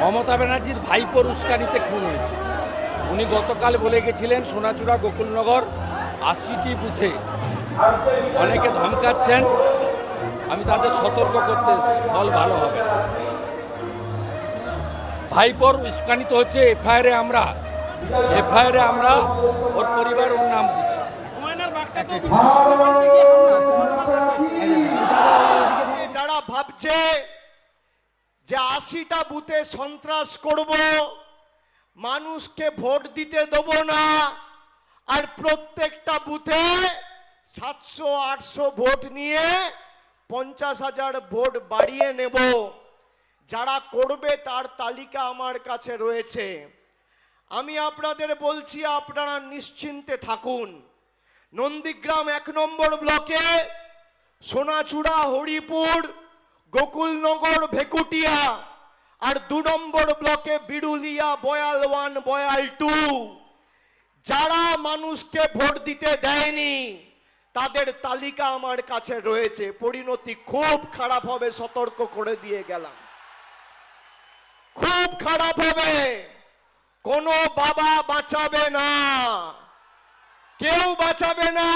মমতা ব্যানার্জির ভাইপোর উস্কানিতে খুন হয়েছে। উনি গতকাল বলে গেছিলেন সোনাচূড়া গোকুলনগর আশিটি বুথে। অনেকে ধমকাচ্ছেন আমি তাদের সতর্ক করতে এসেছি ফল ভালো হবে। ভাইপোর উস্কানিত হচ্ছে এফআইআরে আমরা। এফআইআরে আমরা ওর পরিবার ওর নাম দিচ্ছি। ভাবছে যে আশিটা বুথে সন্ত্রাস করব, মানুষকে ভোট দিতে দেব না, আর প্রত্যেকটা বুথে সাতশো, আটশো ভোট নিয়ে পঞ্চাশ হাজার ভোট বাড়িয়ে নেব। যারা করবে তার তালিকা আমার কাছে রয়েছে। আমি আপনাদের বলছি, আপনারা নিশ্চিন্তে থাকুন। নন্দীগ্রাম এক নম্বর ব্লকে সোনাচূড়া, হরিপুর গোকুলনগর ভেকুটিয়া আর দু নম্বর ব্লকে বিরুলিয়া বয়াল ওয়ান, বয়াল টু। যারা মানুষকে ভোট দিতে দেয়নি, তাদের তালিকা আমার কাছে রয়েছে। পরিণতি খুব খারাপ হবে, সতর্ক করে দিয়ে গেলাম। খুব খারাপ হবে, কোনো বাবা বাঁচাবে না। কেউ বাঁচাবে না।